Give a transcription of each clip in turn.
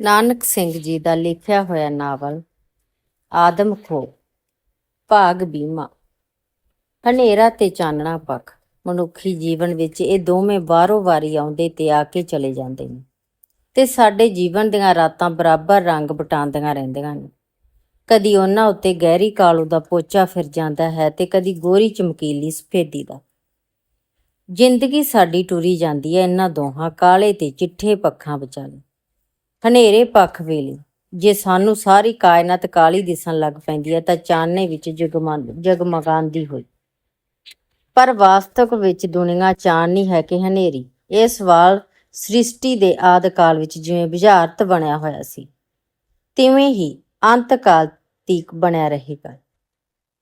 ਨਾਨਕ ਸਿੰਘ ਜੀ ਦਾ ਲਿਖਿਆ ਹੋਇਆ ਨਾਵਲ, ਆਦਮ ਖੋ, ਭਾਗ ਬੀਮਾ। ਹਨੇਰਾ ਤੇ ਚਾਨਣਾ ਪੱਖ, ਮਨੁੱਖੀ ਜੀਵਨ ਵਿੱਚ ਇਹ ਦੋਵੇਂ ਬਾਹਰੋਂ ਵਾਰੀ ਆਉਂਦੇ ਤੇ ਆ ਕੇ ਚਲੇ ਜਾਂਦੇ ਨੇ ਤੇ ਸਾਡੇ ਜੀਵਨ ਦੀਆਂ ਰਾਤਾਂ ਬਰਾਬਰ ਰੰਗ ਬਟਾਉਂਦੀਆਂ ਰਹਿੰਦੀਆਂ ਨੇ। ਕਦੀ ਉਹਨਾਂ ਉੱਤੇ ਗਹਿਰੀ ਕਾਲੂ ਦਾ ਪੋਚਾ ਫਿਰ ਜਾਂਦਾ ਹੈ ਤੇ ਕਦੀ ਗੋਰੀ ਚਮਕੀਲੀ ਸਫੇਦੀ ਦਾ। ਜ਼ਿੰਦਗੀ ਸਾਡੀ ਟੁਰੀ ਜਾਂਦੀ ਹੈ ਇਹਨਾਂ ਦੋਹਾਂ ਕਾਲੇ ਤੇ ਚਿੱਠੇ ਪੱਖਾਂ ਵਿਚਾਲੇ। ਹਨੇਰੇ ਪੱਖ ਵੇਲੇ ਜੇ ਸਾਨੂੰ ਸਾਰੀ ਕਾਇਨਾਤ ਕਾਲੀ ਦਿਸਣ ਲੱਗ ਪੈਂਦੀ ਹੈ ਤਾਂ ਚਾਨਣੇ ਵਿੱਚ ਜਗਮਗ ਜਗਮਗਾਉਂਦੀ ਹੋਈ। ਪਰ ਵਾਸਤਵ ਵਿੱਚ ਦੁਨੀਆ ਚਾਨਣੀ ਹੈ ਕਿ ਹਨੇਰੀ। ਇਹ ਸਵਾਲ ਸ੍ਰਿਸ਼ਟੀ ਦੇ ਆਦ ਕਾਲ ਵਿੱਚ ਜਿਵੇਂ ਬੁਝਾਰਤ ਬਣਿਆ ਹੋਇਆ ਸੀ, ਤਿਵੇਂ ਹੀ ਅੰਤ ਕਾਲ ਤੀਕ ਬਣਿਆ ਰਹੇਗਾ।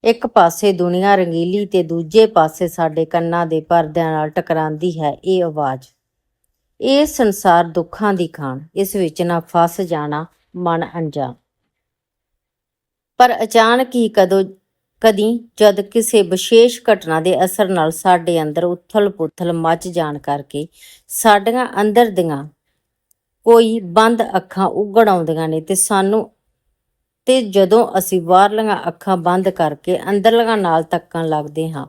ਇੱਕ ਪਾਸੇ ਦੁਨੀਆ ਰੰਗੀਲੀ ਤੇ ਦੂਜੇ ਪਾਸੇ ਸਾਡੇ ਕੰਨਾਂ ਦੇ ਪਰਦਿਆਂ ਨਾਲ ਟਕਰਾਂਦੀ ਹੈ ਇਹ ਆਵਾਜ਼। ਇਹ ਸੰਸਾਰ ਦੁੱਖਾਂ ਦੀ ਖਾਣ, ਇਸ ਵਿੱਚ ਨਾ ਫਸ ਜਾਣਾ, ਮਨ ਅਣਜਾਣ ਪਰ ਅਚਾਨਕ ਹੀ ਕਦੋਂ, ਕਦੀ ਜਦ ਕਿਸੇ ਵਿਸ਼ੇਸ਼ ਘਟਨਾ ਦੇ ਅਸਰ ਨਾਲ ਸਾਡੇ ਅੰਦਰ ਉਥਲ-ਪੁਥਲ ਮਚ ਜਾਣ ਕਰਕੇ ਸਾਡੀਆਂ ਅੰਦਰ ਦੀਆਂ ਕੋਈ ਬੰਦ ਅੱਖਾਂ ਉਗੜ ਆਉਂਦੀਆਂ ਨੇ ਤੇ ਸਾਨੂੰ, ਤੇ ਜਦੋਂ ਅਸੀਂ ਬਾਹਰਲੀਆਂ ਅੱਖਾਂ ਬੰਦ ਕਰਕੇ ਅੰਦਰਲੀਆਂ ਨਾਲ ਤੱਕਣ ਲੱਗਦੇ ਹਾਂ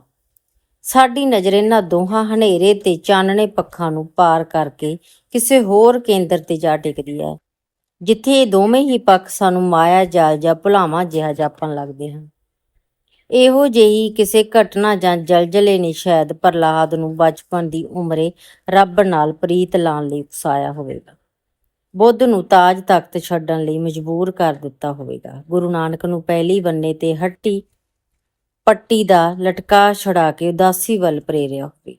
ਸਾਡੀ ਨਜ਼ਰ ਇਹਨਾਂ ਦੋਹਾਂ ਹਨੇਰੇ ਤੇ ਚਾਨਣੇ ਪੱਖਾਂ ਨੂੰ ਪਾਰ ਕਰਕੇ ਕਿਸੇ ਹੋਰ ਕੇਂਦਰ ਤੇ ਜਾ ਟਿਕਦੀ ਹੈ, ਜਿੱਥੇ ਇਹ ਦੋਵੇਂ ਹੀ ਪੱਖ ਸਾਨੂੰ ਮਾਇਆ, ਜਾਲ ਜਾਂ ਭੁਲਾਵਾਂ ਜਿਹਾ ਜਾਪਣ ਲੱਗਦੇ ਹਨ। ਇਹੋ ਜਿਹੀ ਕਿਸੇ ਘਟਨਾ ਜਾਂ ਜਲਜਲੇ ਨੇ ਸ਼ਾਇਦ ਪ੍ਰਲਾਦ ਨੂੰ ਬਚਪਨ ਦੀ ਉਮਰੇ ਰੱਬ ਨਾਲ ਪ੍ਰੀਤ ਲਾਉਣ ਲਈ ਉਕਸਾਇਆ ਹੋਵੇਗਾ। ਬੁੱਧ ਨੂੰ ਤਾਜ ਤਖਤ ਛੱਡਣ ਲਈ ਮਜਬੂਰ ਕਰ ਦਿੱਤਾ ਹੋਵੇਗਾ। ਗੁਰੂ ਨਾਨਕ ਨੂੰ ਪਹਿਲੀ ਬੰਨੇ ਤੇ ਹੱਟੀ ਪੱਟੀ ਦਾ ਲਟਕਾ ਛੜਾ ਕੇ ਉਦਾਸੀ ਵੱਲ ਪ੍ਰੇਰਿਆ ਹੋਵੇ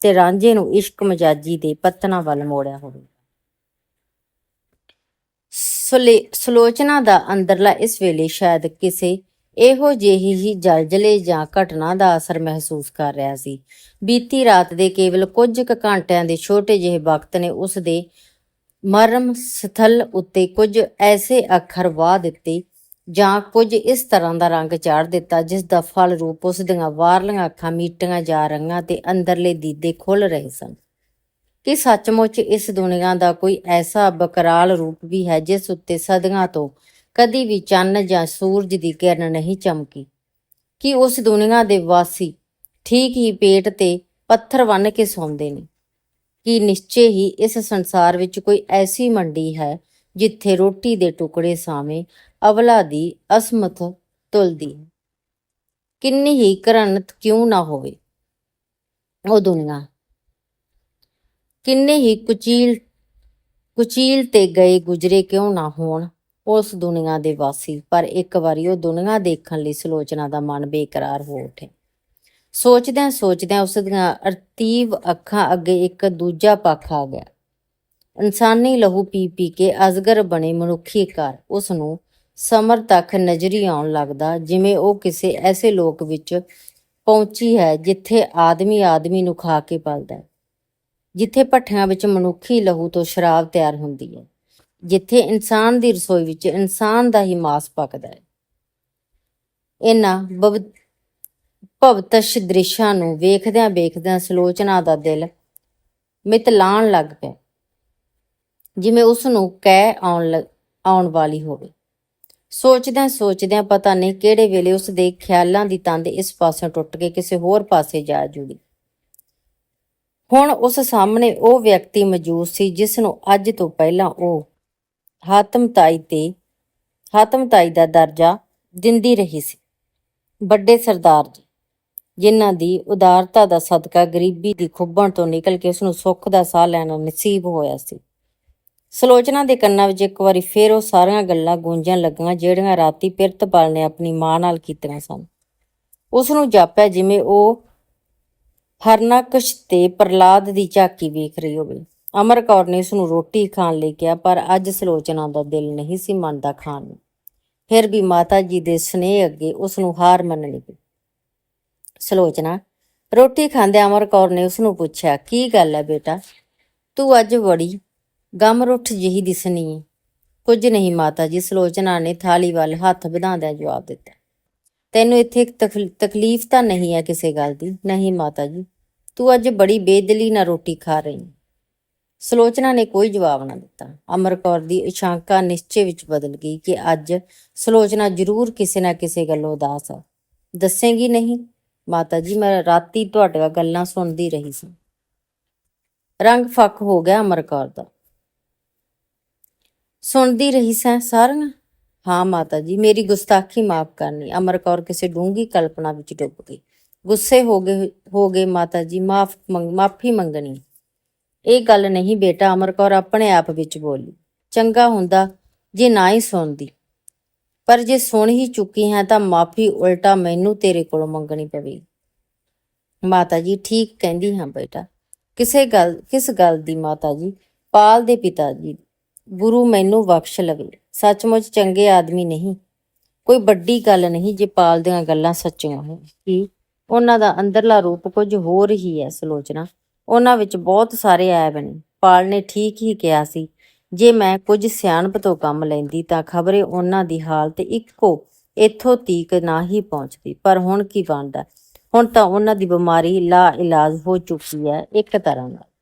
ਤੇ ਰਾਂਝੇ ਨੂੰ ਇਸ਼ਕ ਮਜਾਜੀ ਦੇ ਪਤਨਾ ਵੱਲ ਮੋੜਿਆ ਹੋਵੇਗਾ ਸੁਲੇ- ਦਾ ਅੰਦਰਲਾ ਇਸ ਵੇਲੇ ਸ਼ਾਇਦ ਕਿਸੇ ਇਹੋ ਜਿਹੀ ਹੀ ਜਲਜਲੇ ਜਾਂ ਘਟਨਾ ਦਾ ਅਸਰ ਮਹਿਸੂਸ ਕਰ ਰਿਹਾ ਸੀ। ਬੀਤੀ ਰਾਤ ਦੇ ਕੇਵਲ ਕੁਝ ਕੁ ਘੰਟਿਆਂ ਦੇ ਛੋਟੇ ਜਿਹੇ ਵਕਤ ਨੇ ਉਸ ਦੇ ਮਰਮ ਸਥਲ ਉੱਤੇ ਕੁਝ ਐਸੇ ਅੱਖਰ ਵਾਹ ਦਿੱਤੇ ਜਾਂ ਕੁਝ ਇਸ ਤਰ੍ਹਾਂ ਦਾ ਰੰਗ ਚਾੜ ਦਿੱਤਾ, ਜਿਸ ਦਾ ਫਲ ਰੂਪ ਉਸ ਦੀਆਂ ਬਾਹਰਲੀਆਂ ਅੱਖਾਂ ਮੀਟੀਆਂ ਜਾ ਰਹੀਆਂ ਤੇ ਅੰਦਰਲੇ ਦੀਦੇ ਖੁੱਲ ਰਹੇ ਸਨ। ਕਿ ਸੱਚਮੁੱਚ ਇਸ ਦੁਨੀਆ ਦਾ ਕੋਈ ਐਸਾ ਬਕਰਾਲ ਰੂਪ ਵੀ ਹੈ, ਜਿਸ ਉੱਤੇ ਸਦੀਆਂ ਤੋਂ ਕਦੀ ਵੀ ਚੰਨ ਜਾਂ ਸੂਰਜ ਦੀ ਕਿਰਨ ਨਹੀਂ ਚਮਕੀ? ਕਿ ਉਸ ਦੁਨੀਆ ਦੇ ਵਾਸੀ ਠੀਕ ਹੀ ਪੇਟ ਤੇ ਪੱਥਰ ਬੰਨ੍ਹ ਕੇ ਸੌਂਦੇ ਨੇ? ਕਿ ਨਿਸ਼ਚੇ ਹੀ ਇਸ ਸੰਸਾਰ ਵਿੱਚ ਕੋਈ ਐਸੀ ਮੰਡੀ ਹੈ, ਜਿੱਥੇ ਰੋਟੀ ਦੇ ਟੁਕੜੇ ਸਾਵੇਂ ਅਵਲਾ ਦੀ ਅਸਮਥ ਤੁਲਦੀ। ਹੈ ਕਿੰਨੀ ਹੀ ਕਰਨਤ ਕਿਉਂ ਨਾ ਹੋਵੇ? ਉਹ ਦੁਨੀਆ। ਕਿੰਨੇ ਹੀ ਕੁਚੀਲ ਕੁਚੀਲ ਤੇ ਗਏ ਗੁਜਰੇ ਕਿਉਂ ਨਾ ਹੋਣ? ਉਸ ਦੁਨੀਆ ਦੇ ਵਾਸੀ। ਪਰ ਇੱਕ ਵਾਰੀ ਉਹ ਦੁਨੀਆ ਦੇਖਣ ਲਈ ਸਲੋਚਨਾ ਦਾ ਮਨ ਬੇਕਰਾਰ ਹੋ ਉੱਠੇ। ਸੋਚਦਿਆਂ ਸੋਚਦਿਆਂ ਉਸ ਦੀਆਂ ਅਰਤੀਵ ਅੱਖਾਂ ਅੱਗੇ ਇੱਕ ਦੂਜਾ ਪੱਖ ਆ ਗਿਆ। ਇਨਸਾਨੀ ਲਹੂ ਪੀ ਪੀ ਕੇ ਅਜ਼ਗਰ ਬਣੇ ਮਨੁੱਖੀ ਘਰ। ਉਸ ਨੂੰ ਸਮਰ ਤੱਕ ਨਜ਼ਰੀ ਆਉਣ ਲੱਗਦਾ, ਜਿਵੇਂ ਉਹ ਕਿਸੇ ਐਸੇ ਲੋਕ ਵਿੱਚ ਪਹੁੰਚੀ ਹੈ ਜਿੱਥੇ ਆਦਮੀ ਆਦਮੀ ਨੂੰ ਖਾ ਕੇ ਪਲਦਾ ਹੈ। ਜਿੱਥੇ ਭੱਠਿਆਂ ਵਿੱਚ ਮਨੁੱਖੀ ਲਹੂ ਤੋਂ ਸ਼ਰਾਬ ਤਿਆਰ ਹੁੰਦੀ ਹੈ। ਜਿੱਥੇ ਇਨਸਾਨ ਦੀ ਰਸੋਈ ਵਿੱਚ ਇਨਸਾਨ ਦਾ ਹੀ ਮਾਸ ਪੱਕਦਾ ਹੈ। ਇਹਨਾਂ ਬਵ- ਭਵਤਸ਼ ਦ੍ਰਿਸ਼ਾਂ ਨੂੰ ਵੇਖਦਿਆਂ ਵੇਖਦਿਆਂ ਸਲੋਚਨਾ ਦਾ ਦਿਲ ਮਿਤਲਾਣ ਲੱਗ ਪਿਆ, ਜਿਵੇਂ ਉਸ ਨੂੰ ਕਹਿ ਆਉਣ ਲ- ਆਉਣ ਵਾਲੀ ਹੋਵੇ। ਸੋਚਦਿਆਂ ਸੋਚਦਿਆਂ ਪਤਾ ਨਹੀਂ ਕਿਹੜੇ ਵੇਲੇ ਉਸ ਦੇ ਖਿਆਲਾਂ ਦੀ ਤੰਦ ਇਸ ਪਾਸੋਂ ਟੁੱਟ ਕੇ ਕਿਸੇ ਹੋਰ ਪਾਸੇ ਜਾ ਜੁੜੀ। ਹੁਣ ਉਸ ਸਾਹਮਣੇ ਉਹ ਵਿਅਕਤੀ ਮੌਜੂਦ ਸੀ ਜਿਸ ਨੂੰ ਅੱਜ ਤੋਂ ਪਹਿਲਾਂ ਉਹ ਹਾਤਮਤਾਈ ਤੇ ਹਾਤਮਤਾਈ ਦਾ ਦਰਜਾ ਦਿੰਦੀ ਰਹੀ ਸੀ। ਵੱਡੇ ਸਰਦਾਰ ਜੀ, ਜਿਨ੍ਹਾਂ ਦੀ ਉਦਾਰਤਾ ਦਾ ਸਦਕਾ ਗਰੀਬੀ ਦੀ ਖੁੱਬਣ ਤੋਂ ਨਿਕਲ ਕੇ ਉਸ ਨੂੰ ਸੁੱਖ ਦਾ ਸਾਹ ਲੈਣਾ ਨਸੀਬ ਹੋਇਆ ਸੀ। ਸਲੋਚਨਾ ਦੇ ਕੰਨਾਂ ਵਿੱਚ ਇੱਕ ਵਾਰੀ ਫੇਰ ਉਹ ਸਾਰੀਆਂ ਗੱਲਾਂ ਗੂੰਜਣ ਲੱਗੀਆਂ, ਜਿਹੜੀਆਂ ਰਾਤੀ ਪਿਰਤਪਾਲ ਨੇ ਆਪਣੀ ਮਾਂ ਨਾਲ ਕੀਤੀਆਂ ਸਨ। ਉਸ ਨੂੰ ਜਾਪਿਆ ਜਿਵੇਂ ਉਹ ਹਰਨਾਕਸ਼ ਤੇ ਪ੍ਰਲਾਦ ਦੀ ਝਾਕੀ ਵੇਖ ਰਹੀ ਹੋਵੇ। ਅਮਰ ਕੌਰ ਨੇ ਉਸ ਨੂੰ ਰੋਟੀ ਖਾਣ ਲਈ ਕਿਹਾ, ਪਰ ਅੱਜ ਸਲੋਚਨਾ ਦਾ ਦਿਲ ਨਹੀਂ ਸੀ ਮੰਨਦਾ ਖਾਣ ਨੂੰ। ਫਿਰ ਵੀ ਮਾਤਾ ਜੀ ਦੇ ਸਨੇਹ ਅੱਗੇ ਉਸ ਨੂੰ ਹਾਰ ਮੰਨਣੀ ਪਈ। ਸਲੋਚਨਾ, ਰੋਟੀ ਖਾਂਦੇ ਅਮਰ ਕੌਰ ਨੇ ਉਸ ਨੂੰ ਪੁੱਛਿਆ, ਕੀ ਗੱਲ ਹੈ ਬੇਟਾ? ਤੂੰ ਅੱਜ ਬੜੀ ਗਮਰੁੱਠ ਜਿਹੀ ਦਿਸਣੀ। ਏ ਕੁਝ ਨਹੀਂ ਮਾਤਾ ਜੀ, ਸਲੋਚਨਾ ਨੇ ਥਾਲੀ ਵੱਲ ਹੱਥ ਵਧਾਉਂਦਿਆਂ ਜਵਾਬ ਦਿੱਤਾ। ਤੈਨੂੰ ਇੱਥੇ ਇੱਕ ਤਕਲੀਫ ਤਾਂ ਨਹੀਂ ਹੈ ਕਿਸੇ ਗੱਲ ਦੀ? ਨਹੀਂ ਮਾਤਾ ਜੀ, ਤੂੰ ਅੱਜ ਬੜੀ ਬੇਦਲੀ ਨਾਲ ਰੋਟੀ ਖਾ ਰਹੀ ਹੈ। ਸੁਲੋਚਨਾ ਨੇ ਕੋਈ ਜਵਾਬ ਨਾ ਦਿੱਤਾ। ਅਮਰ ਕੌਰ ਦੀ ਇਸ਼ਾਂਕਾ ਨਿਸ਼ਚੇ ਵਿੱਚ ਬਦਲ ਗਈ ਕਿ ਅੱਜ ਸਲੋਚਨਾ ਜ਼ਰੂਰ ਕਿਸੇ ਨਾ ਕਿਸੇ ਗੱਲੋਂ ਉਦਾਸ ਆ। ਦੱਸੇਗੀ ਨਹੀਂ? ਮਾਤਾ ਜੀ, ਮੈਂ ਰਾਤੀ ਤੁਹਾਡੀਆਂ ਗੱਲਾਂ ਸੁਣਦੀ ਰਹੀ ਸੀ। ਰੰਗ ਫੱਕ ਹੋ ਗਿਆ ਅਮਰ ਕੌਰ ਦਾ। ਸੁਣਦੀ ਰਹੀ ਸਾਂ ਸਾਰੀਆਂ? ਹਾਂ ਮਾਤਾ ਜੀ, ਮੇਰੀ ਗੁਸਤਾਖੀ ਮਾਫ ਕਰਨੀ, ਅਮਰ ਕੌਰ ਕਿਸੇ ਡੂੰਗੀ ਕਲਪਨਾ ਵਿੱਚ ਡੁੱਬ ਗਈ। ਗੁੱਸੇ ਹੋ ਗਏ ਹੋ ਗਏ ਮਾਤਾ ਜੀ, ਮਾਫ ਮਾਫੀ ਮੰਗਣੀ। ਇਹ ਗੱਲ ਨਹੀਂ ਬੇਟਾ, ਅਮਰ ਕੌਰ ਆਪਣੇ ਆਪ ਵਿੱਚ ਬੋਲੀ। ਚੰਗਾ ਹੁੰਦਾ ਜੇ ਨਾ ਹੀ ਸੁਣਦੀ। ਪਰ ਜੇ ਸੁਣ ਹੀ ਚੁੱਕੀ ਹੈ ਤਾਂ ਮਾਫੀ ਉਲਟਾ ਮੈਨੂੰ ਤੇਰੇ ਕੋਲੋਂ ਮੰਗਣੀ ਪਵੇ ਮਾਤਾ ਜੀ, ਠੀਕ ਕਹਿੰਦੀ ਹਾਂ ਬੇਟਾ। ਕਿਸੇ ਗੱਲ, ਕਿਸ ਗੱਲ ਦੀ ਮਾਤਾ ਜੀ? ਪਾਲ ਦੇ ਪਿਤਾ ਜੀ ਗੁਰੂ ਮੈਨੂੰ ਬਖਸ਼ ਲਵੇ। ਸੱਚਮੁੱਚ ਚੰਗੇ ਆਦਮੀ ਨਹੀਂ। ਕੋਈ ਵੱਡੀ ਗੱਲ ਨਹੀਂ ਜੇ ਪਾਲ ਦੀਆਂ ਗੱਲਾਂ ਸੱਚੀਆਂ ਹੋਣ। ਕੀ? ਉਹਨਾਂ ਦਾ ਅੰਦਰਲਾ ਰੂਪ ਕੁਝ ਹੋਰ ਹੀ ਹੈ ਸਲੋਚਨਾ। ਉਹਨਾਂ ਵਿੱਚ ਬਹੁਤ ਸਾਰੇ ਐਬ ਨੇ। ਪਾਲ ਨੇ ਠੀਕ ਹੀ ਕਿਹਾ ਸੀ, ਜੇ ਮੈਂ ਕੁਝ ਸਿਆਣਪ ਤੋਂ ਕੰਮ ਲੈਂਦੀ ਤਾਂ ਖਬਰੇ ਉਹਨਾਂ ਦੀ ਹਾਲਤ ਇੱਕੋ ਇੱਥੋਂ ਤੀਕ ਨਾ ਹੀ ਪਹੁੰਚਦੀ। ਪਰ ਹੁਣ ਕੀ ਬਣਦਾ? ਹੁਣ ਤਾਂ ਉਹਨਾਂ ਦੀ ਬਿਮਾਰੀ ਲਾ ਇਲਾਜ ਹੋ ਚੁੱਕੀ ਹੈ ਇੱਕ ਤਰ੍ਹਾਂ ਨਾਲ।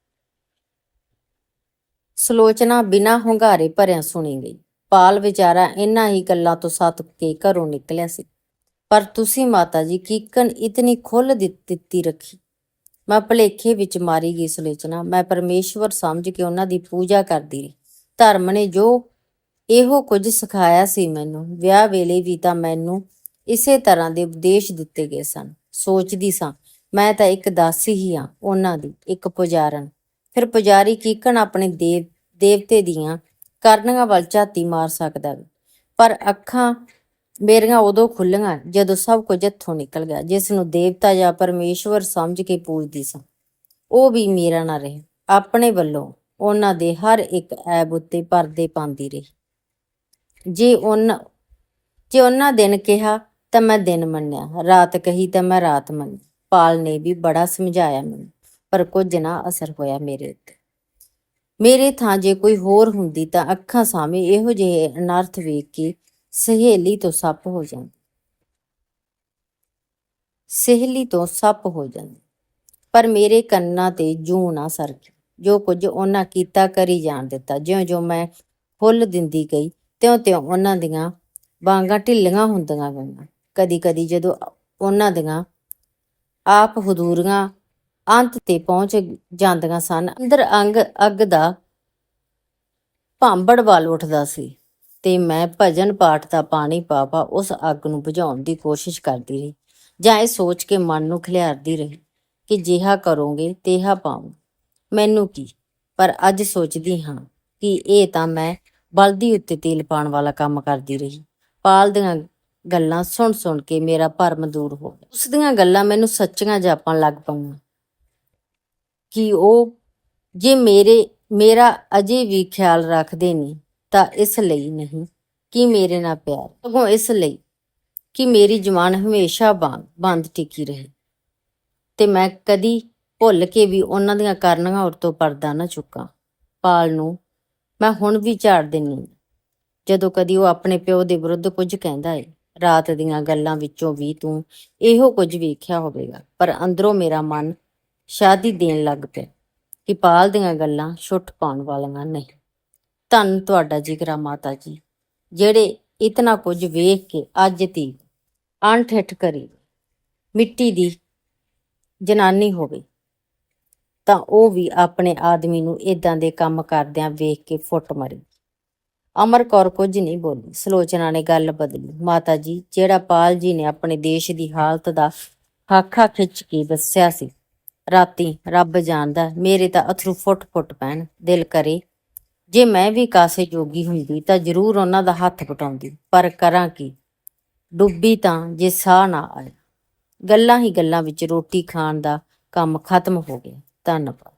ਸਲੋਚਨਾ ਬਿਨਾਂ ਹੁੰਗਾਰੇ ਭਰਿਆ ਸੁਣੀ ਗਈ। ਪਾਲ ਵਿਚਾਰਾ ਇਹਨਾਂ ਹੀ ਗੱਲਾਂ ਤੋਂ ਸੱਤ ਕੇ ਘਰੋਂ ਨਿਕਲਿਆ ਸੀ। ਪਰ ਤੁਸੀਂ ਮਾਤਾ ਜੀ ਕੀਕਣ ਇਤਨੀ ਖੁੱਲ ਦਿੱਤੀ ਰੱਖੀ। ਮੈਂ ਭਲੇਖੇ ਵਿੱਚ ਮਾਰੀ ਗਈ ਸਲੋਚਨਾ। ਮੈਂ ਪਰਮੇਸ਼ਵਰ ਸਮਝ ਕੇ ਉਹਨਾਂ ਦੀ ਪੂਜਾ ਕਰਦੀ ਰਹੀ। ਧਰਮ ਨੇ ਜੋ ਇਹੋ ਕੁਝ ਸਿਖਾਇਆ ਸੀ ਮੈਨੂੰ, ਵਿਆਹ ਵੇਲੇ ਵੀ ਤਾਂ ਮੈਨੂੰ ਇਸੇ ਤਰ੍ਹਾਂ ਦੇ ਉਪਦੇਸ਼ ਦਿੱਤੇ ਗਏ ਸਨ। ਸੋਚਦੀ ਸਾਂ, ਮੈਂ ਤਾਂ ਇੱਕ ਦਾਸੀ ਹੀ ਹਾਂ, ਉਹਨਾਂ ਦੀ ਇੱਕ ਪੁਜਾਰਨ। ਫਿਰ ਪੁਜਾਰੀ ਕੀਕਣ ਆਪਣੇ ਦੇਵ ਦੇਵਤੇ ਦੀਆਂ ਕਰਨੀਆਂ ਵੱਲ ਝਾਤੀ ਮਾਰ ਸਕਦਾ ਪਰ ਅੱਖਾਂ ਮੇਰੀਆਂ ਉਦੋਂ ਖੁੱਲੀਆਂ ਜਦੋਂ ਸਭ ਕੁਝ ਹੱਥੋਂ ਨਿਕਲ ਗਿਆ, ਜਿਸ ਨੂੰ ਦੇਵਤਾ ਜਾਂ ਪਰਮੇਸ਼ਵਰ ਸਮਝ ਕੇ ਪੂਜਦੀ ਸਾਂ। ਉਹ ਵੀ ਮੇਰਾ ਨਾ ਰਹੇ। ਆਪਣੇ ਵੱਲੋਂ ਉਹਨਾਂ ਦੇ ਹਰ ਇੱਕ ਐਬ ਉੱਤੇ ਪਰਦੇ ਪਾਉਂਦੀ ਰਹੀ। ਜੇ ਉਹਨਾਂ ਜੇ ਉਹਨਾਂ ਦਿਨ ਕਿਹਾ, ਤਾਂ ਮੈਂ ਦਿਨ ਮੰਨਿਆ, ਰਾਤ ਕਹੀ, ਤਾਂ ਮੈਂ ਰਾਤ ਮੰਨੀ। ਪਾਲ ਨੇ ਵੀ ਬੜਾ ਸਮਝਾਇਆ ਮੈਨੂੰ, ਪਰ ਕੁਝ ਨਾ ਅਸਰ ਹੋਇਆ ਮੇਰੇ ਉੱਤੇ। ਮੇਰੇ ਥਾਂ ਜੇ ਕੋਈ ਹੋਰ ਹੁੰਦੀ ਤਾਂ ਅੱਖਾਂ ਸਾਹਮਣੇ ਇਹੋ ਜਿਹੇ ਅਨਰਥ ਵੇਖ ਕੇ ਸਹੇਲੀ ਤੋਂ ਸੱਪ ਹੋ ਜਾਂਦੀ। ਸਹੇਲੀ ਤੋਂ ਸੱਪ ਹੋ ਜਾਂਦੀ। ਪਰ ਮੇਰੇ ਕੰਨਾਂ ਤੇ ਜੂ ਨਾ ਸਰਕੀ ਜੋ ਕੁਝ ਉਹਨਾਂ ਕੀਤਾ ਕਰੀ ਜਾਣ ਦਿੱਤਾ। ਜਿਉਂ-ਜਿਉਂ ਮੈਂ ਫੁੱਲ ਦਿੰਦੀ ਗਈ, ਤਿਉਂ-ਤਿਉਂ ਉਹਨਾਂ ਦੀਆਂ ਬਾਂਗਾਂ ਢਿੱਲੀਆਂ ਹੁੰਦੀਆਂ ਗਈਆਂ। ਕਦੀ-ਕਦੀ ਜਦੋਂ ਉਹਨਾਂ ਦੀਆਂ ਆਪ ਹਦੂਰੀਆਂ ਅੰਤ ਤੇ ਪਹੁੰਚ ਜਾਂਦੀਆਂ ਸਨ। ਅੰਦਰ ਅੰਗ, ਅੱਗ ਦਾ ਭਾਂਬੜ ਵੱਲ ਉੱਠਦਾ ਸੀ ਤੇ ਮੈਂ ਭਜਨ ਪਾਠ ਦਾ ਪਾਣੀ ਪਾ ਉਸ ਅੱਗ ਨੂੰ ਬੁਝਾਉਣ ਦੀ ਕੋਸ਼ਿਸ਼ ਕਰਦੀ ਰਹੀ ਜਾਂ ਇਹ ਸੋਚ ਕੇ ਮਨ ਨੂੰ ਖਿਲਿਆਰਦੀ ਰਹੀ ਕਿ ਜਿਹਾ ਕਰੋਗੇ, ਤੇਹਾ ਪਾਉਂ ਮੈਨੂੰ ਕੀ? ਪਰ ਅੱਜ ਸੋਚਦੀ ਹਾਂ ਕਿ ਇਹ ਤਾਂ ਮੈਂ ਬਲਦੀ ਉੱਤੇ ਤੇਲ ਪਾਉਣ ਵਾਲਾ ਕੰਮ ਕਰਦੀ ਰਹੀ। ਪਾਲ ਦੀਆਂ ਗੱਲਾਂ ਸੁਣ ਸੁਣ ਕੇ ਮੇਰਾ ਭਰਮ ਦੂਰ ਹੋ ਗਿਆ। ਉਸ ਦੀਆਂ ਗੱਲਾਂ ਮੈਨੂੰ ਸੱਚੀਆਂ ਜਾਪਣ ਲੱਗ ਪਈਆਂ। ਕਿ ਉਹ ਜੇ ਮੇਰੇ, ਮੇਰਾ ਅਜੇ ਵੀ ਖਿਆਲ ਰੱਖਦੇ ਨੇ, ਤਾਂ ਇਸ ਲਈ ਨਹੀਂ ਕਿ ਮੇਰੇ ਨਾਲ ਪਿਆਰ। ਸਗੋਂ ਇਸ ਲਈ ਕਿ ਮੇਰੀ ਜਵਾਨ ਹਮੇਸ਼ਾ ਬੰਦ ਬੰਦ ਟਿਕੀ ਰਹੇ। ਤੇ ਮੈਂ ਕਦੀ ਭੁੱਲ ਕੇ ਵੀ ਉਹਨਾਂ ਦੀਆਂ ਕਰਨੀਆਂ ਔਰ ਪਰਦਾ ਨਾ ਚੁੱਕਾਂ। ਪਾਲ ਨੂੰ ਮੈਂ ਹੁਣ ਵੀ ਝਾੜ ਦਿੰਨੀ ਹਾਂ। ਜਦੋਂ ਕਦੀ ਉਹ ਆਪਣੇ ਪਿਓ ਦੇ ਵਿਰੁੱਧ ਕੁਝ ਕਹਿੰਦਾ ਏ, ਰਾਤ ਦੀਆਂ ਗੱਲਾਂ ਵਿੱਚੋਂ ਵੀ ਤੂੰ ਇਹੋ ਕੁਝ ਵੇਖਿਆ ਹੋਵੇਗਾ। ਪਰ ਅੰਦਰੋਂ ਮੇਰਾ ਮਨ ਸ਼ਾਦੀ ਦੇਣ ਲੱਗ ਪਿਆ ਕਿ ਪਾਲ ਦੀਆਂ ਗੱਲਾਂ ਛੁੱਟ ਪਾਉਣ ਵਾਲੀਆਂ ਨਹੀਂ। ਧੰਨ ਤੁਹਾਡਾ ਜਿਗਰਾ ਮਾਤਾ ਜੀ, ਜਿਹੜੇ ਇਤਨਾ ਕੁਝ ਵੇਖ ਕੇ ਅੱਜ ਤੀ ਅਣਠਿੱਠ ਕਰੀ ਮਿੱਟੀ ਦੀ ਜਨਾਨੀ ਹੋਵੇ, ਤਾਂ ਉਹ ਵੀ ਆਪਣੇ ਆਦਮੀ ਨੂੰ ਇਦਾਂ ਦੇ ਕੰਮ ਕਰਦਿਆਂ ਵੇਖ ਕੇ ਫੁੱਟ ਮਰੀ। ਅਮਰ ਕੌਰ ਕੁਝ ਨਹੀਂ ਬੋਲੀ, ਸਲੋਚਨਾ ਨੇ ਗੱਲ ਬਦਲੀ। ਮਾਤਾ ਜੀ, ਜਿਹੜਾ ਪਾਲ ਜੀ ਨੇ ਆਪਣੇ ਦੇਸ਼ ਦੀ ਹਾਲਤ ਦਾ ਹਾਖਾ ਖਿੱਚ ਕੇ ਦੱਸਿਆ ਸੀ ਰਾਤੀ ਰੱਬ ਜਾਣਦਾ, ਮੇਰੇ ਤਾਂ ਅਥਰੂ ਫੁੱਟ ਫੁੱਟ ਪੈਣ, ਦਿਲ ਕਰੇ। ਜੇ ਮੈਂ ਵੀ ਕਾਸੇ ਜੋਗੀ ਹੁੰਦੀ ਤਾਂ ਜ਼ਰੂਰ ਉਹਨਾਂ ਦਾ ਹੱਥ ਪਟਾਉਂਦੀ ਪਰ ਕਰਾਂ ਕੀ? ਡੁੱਬੀ ਤਾਂ ਜੇ ਸਾਹ ਨਾ ਆਇਆ। ਗੱਲਾਂ ਹੀ ਗੱਲਾਂ ਵਿੱਚ ਰੋਟੀ ਖਾਣ ਦਾ ਕੰਮ ਖਤਮ ਹੋ ਗਿਆ। ਧੰਨਵਾਦ।